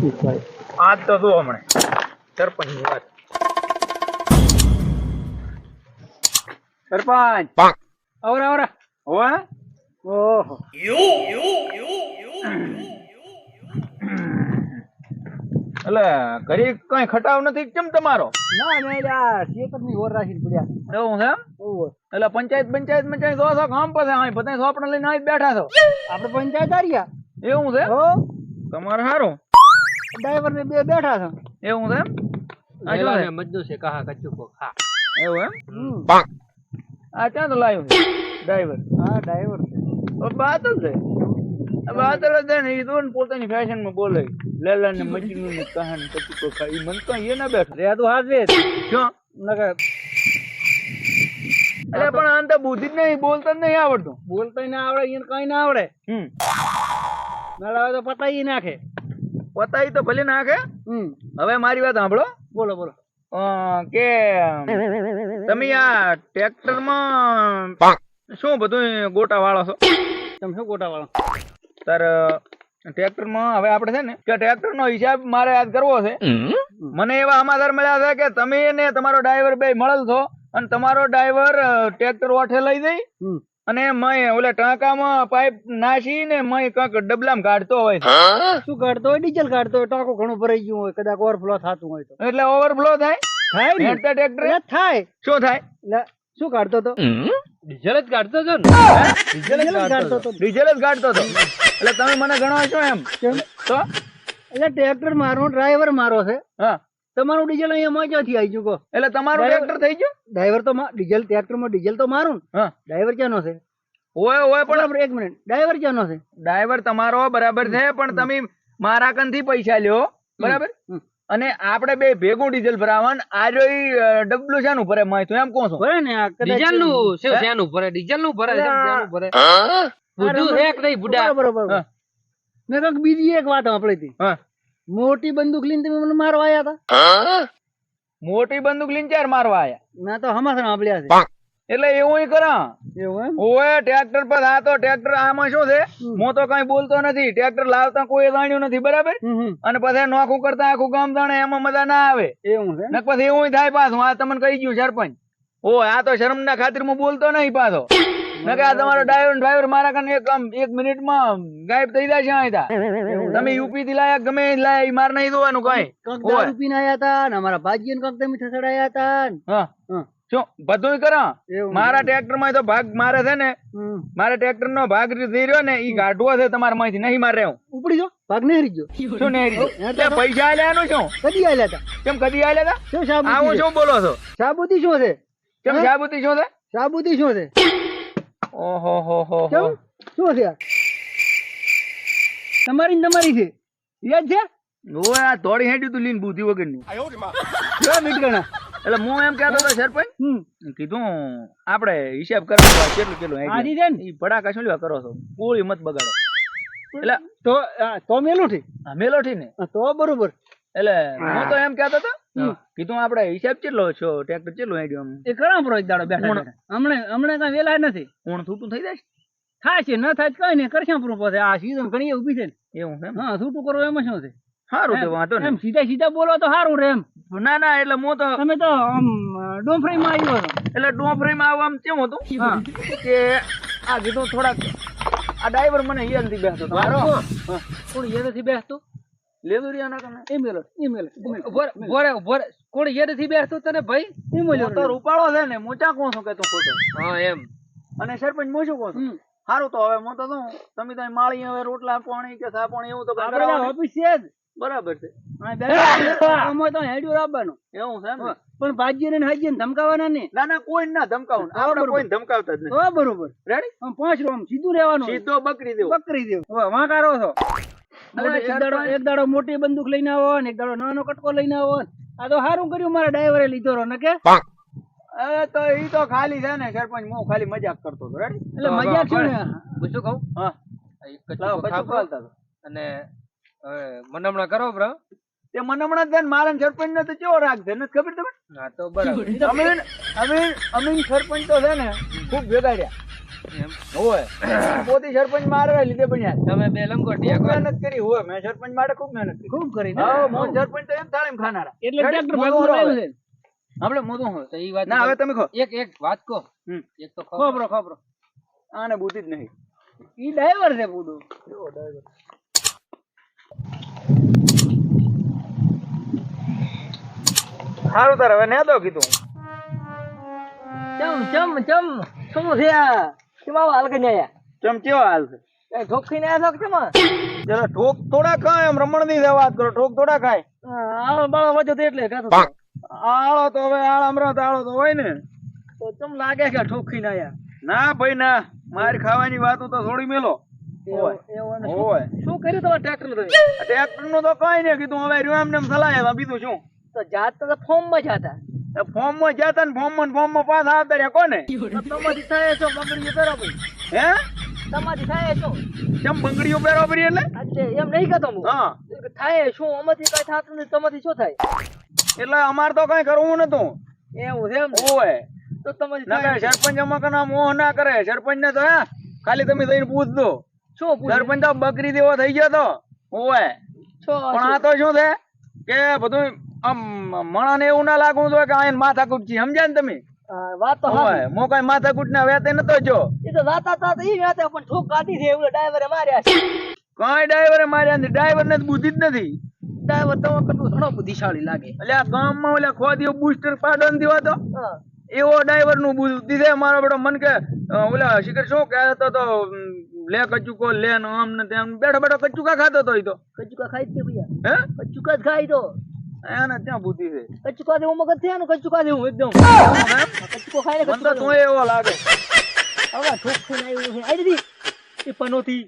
આજ તો શું હમણે. સરપંચની વાત. સરપંચ. આવરા આવરા. હોવે? ઓહો. એટલે ઘરે કઈ ખટાવ નથી કેમ તમારો? ના ના યાર શેતરની ઓર રાખીને પડ્યા. એવું છે એટલે પંચાયત પંચાયત પંચાયત જો છો કામ પાસે અહીં બધા સોપડા લઈને અહીં બેઠા છો? આપણે પંચાયત આર્યા એવું છે હો. તમારે સારું ડ્રાઈવર ને બે બેઠા છે. એવું એમ? આ શું છે? મજદૂર છે કહા કચ્ચું કો ખા. એવું એમ? આ ક્યાં તો લાવ્યું ડ્રાઈવર હા ડ્રાઈવર છે. બાતલ છે. બાદલ છે ને એ તો પોતાની ફેશનમાં બોલે. લેલા ને મજનુ ને કહાન કચી કો ખા એ મન તો એ ના બેઠ. રે તો હાથ વેચ જો. નકર. અરે પણ આને તો બુદ્ધિ જ નહીં બોલતા જ નહીં આવડતું. બોલતા ના આવડે એને કઈ ના આવડે. હમ. મેળાવે તો પતાવી નાખે. પતાઈ તો ભલે નાખે. હવે મારી વાત સાંભળો. બોલો બોલો. કે તમે આ ટ્રેક્ટરમાં શું બધું ગોટા વાળો છો? તમે શું ગોટા વાળો તાર ટ્રેક્ટરમાં હવે આપણે છે ને કે ટ્રેક્ટર નો હિસાબ મારે યાદ કરવો છે. મને એવા સમાચાર મળ્યા છે કે તમે ને તમારો ડ્રાઈવર બે મળેલ છો અને તમારો ડ્રાઈવર ટ્રેક્ટર ઓઠે લઈ જઈ અને મય ઓલા ટાંકામાં પાઇપ નાસી ને મય કાંક ડબલામાં કાઢતો હોય. શું કાઢતો હોય? ડીઝલ કાઢતો હોય ટાંકો ઘણું ભરાઈ ગયું હોય કદાચ ઓવરફ્લો થતું હોય તો. એટલે ઓવરફ્લો થાય? થાય ને? ટ્રેક્ટર થાય. શું થાય? એટલે શું કાઢતો તો? ડીઝલ જ કાઢતો હતો ડીઝલ જ કાઢતો તો ડીઝલ જ કાઢતો હતો? એટલે તમે મને ગણો છો એમ? કેમ? તો? એટલે ટ્રેક્ટર મારો ડ્રાઈવર મારો છે. હા. તમારું ડીઝલ અહીંયા મજાથી આવી ગયું એટલે તમારું ટ્રેક્ટર થઈ ગયું? ડ્રાઈવર તો મા- ડીઝલ ટ્રેક્ટરમાં ડીઝલ તો મારું ને. હા. ડ્રાઈવર ક્યાંનો છે? ઓય ઓય પણ એક મિનિટ ડ્રાઈવર ક્યાંનો છે? ડ્રાઈવર તમારો બરાબર છે પણ તમે મારા કનથી પૈસા લ્યો બરાબર? અને આપણે બે ભેગું ડીઝલ ભરાવન આ જો ડબલું શાનું ભરે માય તું એમ કહો છો. ભરે ને ડીઝલનું શું શાનું ભરે? ડીઝલનું ભરે શાનું ભરે? આ એક નહીં બુડા? બરોબર. મેં કંઈક બીજી એક વાત સાંભળી હતી. હા. મોટી બંદૂક લઈને તમે મને મારવા આવ્યા હતા? મોટી બંદૂક લઈને ચાર મારવા આયા? ના તો હમાસર સાંભળ્યા છે. એટલે એવું કરા. એવું એમ? ટ્રેક્ટર પર આ તો ટ્રેક્ટર આમાં શું છે? હું તો કઈ બોલતો નથી. ટ્રેક્ટર લાવતા કોઈ જાણ્યું નથી બરાબર. અને પછી નોખું કરતા આખું ગામ જાણે એમાં મજા ના આવે. એવું છે ને પછી એવું થાય પાછું. આ તમને કહી ગયું સરપંચ. ઓ આ તો શરમ ના ખાતર હું બોલતો નહીં પાછો. નકે આ તમારો ડ્રાઈવર ડ્રાઈવર મારા કને એક એક મિનિટમાં ગાયબ થઈ જાય છે અહીં તા. તમે યુપી થી લાયા ગમે લાયા ઈ માર નહીં જોવાનું કઈ? કંઈક દારૂ પીને આયા હતા ને અમારા ભાજીને કંઈક તમે ઠસડાયા હતા હા. શું બધું કરા મારા ટ્રેક્ટરમાં તો ભાગ મારે છે ને મારા ટ્રેક્ટર નો ભાગ થઈ રહ્યો ને ઈ ગાઢવો છે તમારા માંથી નહીં મારે હું. ઉપડી જો ભાગ નહીં ગયો. શું નહીં તે પૈસા આલ્યાનું શું? કદી આવ્યા હતા કેમ કદી આલ્યા હતા શું સાબુતી? શું બોલો છો? સાબુતી શું છે? કેમ સાબુતિ શું છે? સાબુતી શું છે? ઓહો હો હો શું છે? તમારી ને તમારી છે. યાદ છે? ઓય આ દોડી હેડ્યું તું લીન બુદ્ધિ વગરની. જો મીટકણા એટલે હું એમ કહેતો હતો સરપંચ કીધું આપણે હિસાબ કરવાનો કેટલું કેટલું આઈડિયા. છે ને? ભડાકા શું લેવા કરો છો? કોળી મત બગાડો. એટલે તો તો મેલું હા આ મેલોઠી ને. તો બરોબર. એટલે હું તો એમ કહેતો હતો કીધું આપણે હિસાબ કેટલો છો? ટ્રેક્ટર કેટલું આઈડિયો એ ઘણા પર એક દાડો બેઠા. હમણે હમણે કઈ વેલા નથી. કોણ છૂટું થઈ જાય થાય છે ન થાય કઈ નહીં કરશે પૂરું પાસે આ સીઝન ઘણી ઊભી છે એવું છે હા છૂટું કરો એમાં શું છે? સારું તો વાંધો એમ સીધા સીધા બોલો તો સારું રે એમ. ના ના એટલે હું તો તમે તો આમ ડોમફ્રીમાં આવ્યો હતો એટલે ડોફરીમાં આવવા આમ કેમ હતું? કે આ કીધું થોડાક આ ડ્રાઈવર મને હિયલથી બેસતો મારો કોણ એ થી બેસતું લેવું રહ્યા ના તમે? એ મેલો એ મેલો ભોરે ભોરે ભોરે કોણ યે થી બેસતું તને ભાઈ? ઈમેલ તો રૂપાળો છે ને ચા કહું છું કે તું ખોટો? હા એમ. અને સરપંચ હું કોણ છું. સારું તો હવે હું તો શું તમે તો માળી હવે રોટલા પાણી કે સા પાણી એવું તો આપણે ઓફિસ છે જ બરાબર છે. હા, તો હેડ્યું રાખવાનું. એવું છે એમ પણ ભાજીને ને હાજીને ધમકાવાના નહીં. ના ના કોઈ ના ધમકાવું આપણે. કોઈ ધમકાવતા જ નહીં બરોબર. રેડી પાંચ રૂમ સીધું રહેવાનું. સીધો બકરી દેવો. બકરી દેવું. વાંકારો છો. એક દાડો મોટી બંદૂક લઈને આવો ને એક દાડો નાનો કટકો લઈને આવો. આ તો સારું કર્યું મારા ડ્રાઈવરે લીધો રો ને કે એ તો ઈ તો ખાલી છે ને સરપંચ હું ખાલી મજાક કરતો હતો રેડી એટલે મજાક છે ને? હું શું કહું? હા. અને હવે મનમણા કરો બ્રો. તે મનમણા જ મારા સરપંચ ને તો કેવો રાગ છે? નથી ખબર તમને? હા તો બરાબર. અમીન અમીન અમીન સરપંચ તો છે ને ખૂબ ભેગા એમ? હોય. પોતે સરપંચ મારવા લીધે બન્યા તમે બે લંગોટિયા ખૂબ મહેનત કરી હોય. મેં સરપંચ માટે ખૂબ મહેનત કરી. ખૂબ કરી હા સરપંચ તો એમ થાળીમ ખાનારા. એટલે ટ્રેક્ટર ભાગવું છે. આપણે મોટું હોય તો ઈ વાત ના હવે તમે કહો. એક એક વાત કહો. એક તો ખબર. ખોબરો આને બુદ્ધિ જ નહીં. ઈ ડ્રાઈવર છે પૂડું સારું તારે હવે ને દો કીધું. ચમ ચમ ચમ. શું છે આ? આવો હાલ કરી આયા ચમ કેવા હાલ છે? એ આયા છો ચમ જરા ઠોક થોડા ખાય એમ રમણની વાત કરો ઠોક થોડા ખાય. હા બાળો વજો એટલે કાતો આળો તો હવે આળ અમરત આળો તો હોય ને. તો તમ લાગે કે ઠોકીને યાર ના ભાઈ ના. માર ખાવાની વાતો તો થોડી મેલો. હોય. એવું ને હોય. શું- શું કર્યું તમારે ટ્રેક્ટર તો ટ્રેક્ટરનું તો કઈ નહીં કીધું. હવે રહ્યું એમને સલાહ બીજું શું? તો જાત તો ફોર્મમાં જાતા ફોર્મમાં જતા ને ફોર્મમાં ફોર્મમાં પાછા આવતા રહ્યા. કોને? તમારી થાય છો બગડીઓ કરો હે? તમારી થાય છો. કેમ બંગડીઓ બરાબર એટલે? એમ નહીં કહેતો હું. હા. કે થાય શું? અમાથી કઈ થતું નથી તમાથી શું થાય? એટલે અમારે તો કઈ કરવું નતું એવું છે એમ? ને? તો ના કરે સરપંચ મોહ ના કરે. સરપંચ ને તો હે ખાલી તમે જઈને પૂછ દો. શું સરપંચ તો બકરી દેવો થઈ ગયો તો. શું પણ આ તો શું છે કે બધું આમ મણાને એવું ના લાગવું જોઈએ કે આ માથાકૂટ છે સમજ્યા ને તમે? વાત તો હાચી. ઓય કઈ માથાકૂટ ના વેતે નતો જો. એ તો જાતા તા તો ઈ વાતે પણ ઠોક કાઢી છે એવું ડ્રાઈવરે માર્યા છે. કઈ ડ્રાઈવરે માર્યા નથી. ડ્રાઈવર ને બુદ્ધિ જ નથી. ડ્રાઈવર તમે કેટલું ઘણો બુદ્ધિશાળી લાગે. એટલે આ ગામમાં ઓલા ખોદીઓ બૂસ્ટર પાડો ને દેવા તો? એવો ડ્રાઈવરનું બુદ્ધિ છે મારો બેટો મન કે ઓલા શિખર શું કહેતો તો લે કચુકો લે ને આમ ને તેમ. બેઠો બેઠો કચુકા ખાતો તો તો? કચુકા ખાઈ છે ભૈયા. હે? કચુકા જ ખાઈ તો. એને ત્યાં બુદ્ધિ છે. કચુકા મગજ છે ને કચુકા એકદમ. તો એવો લાગે. હવે ઠોક થઈને આવ્યું છે. આઈ દીધી એ પનોતી.